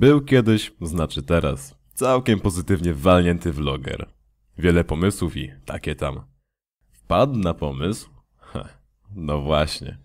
Był kiedyś, znaczy teraz. Całkiem pozytywnie walnięty vloger. Wiele pomysłów i takie tam. Wpadł na pomysł? Ha, no właśnie.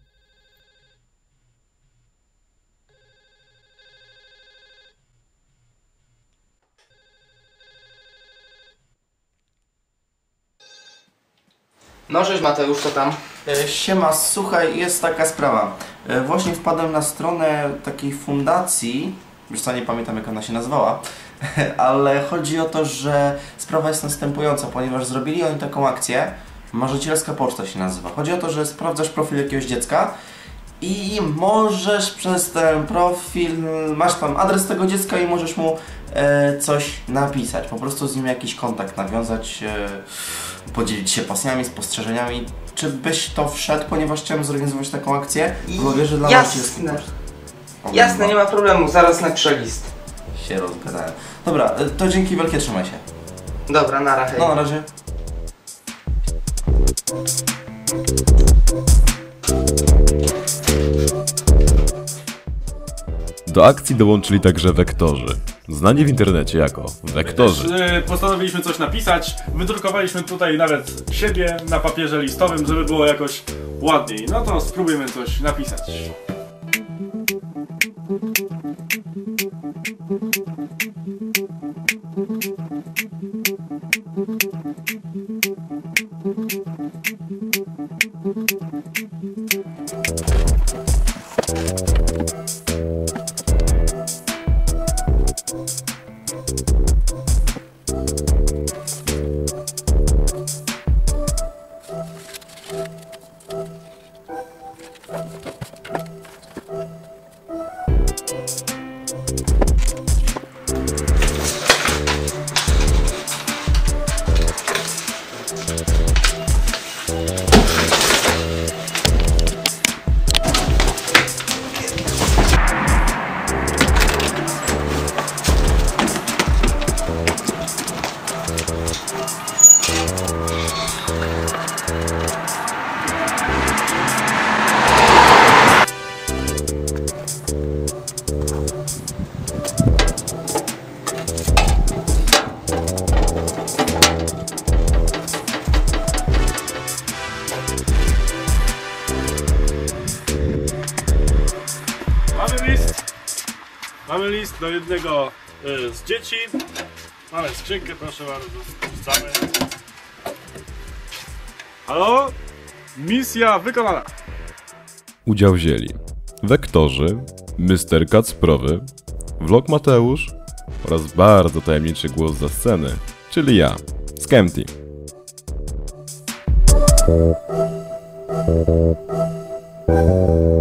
No cześć Mateusz, co tam? E, Siema, słuchaj, jest taka sprawa. E, Właśnie wpadłem na stronę takiej fundacji, już co nie pamiętam jak ona się nazywała, ale chodzi o to, że sprawa jest następująca, ponieważ zrobili oni taką akcję, Marzycielska Poczta się nazywa. Chodzi o to, że sprawdzasz profil jakiegoś dziecka i możesz przez ten profil, masz tam adres tego dziecka i możesz mu e, coś napisać, po prostu z nim jakiś kontakt nawiązać, e, podzielić się pasjami, spostrzeżeniami. Czy byś to wszedł, ponieważ chciałem zorganizować taką akcję? I- Blogerzy dla jasne. Marzycielskiej Poczty. Jasne, nie ma problemu, zaraz napiszę list. Się rozgadałem. Dobra, e, to dzięki wielkie, trzymaj się. Dobra, nara, hej. No na razie. Do akcji dołączyli także wektorzy. Znani w internecie jako wektorzy. Też, e, postanowiliśmy coś napisać, wydrukowaliśmy tutaj nawet siebie na papierze listowym, żeby było jakoś ładniej. No to spróbujmy coś napisać. Thank you. Mamy list do jednego e, z dzieci. Mamy skrzynkę, proszę bardzo. Sprawdzamy. Halo? Misja wykonana. Udział wzięli wektorzy, Mr. Kacprowy, Vlog Mateusz oraz bardzo tajemniczy głos za sceny, czyli ja, Skemti. Thank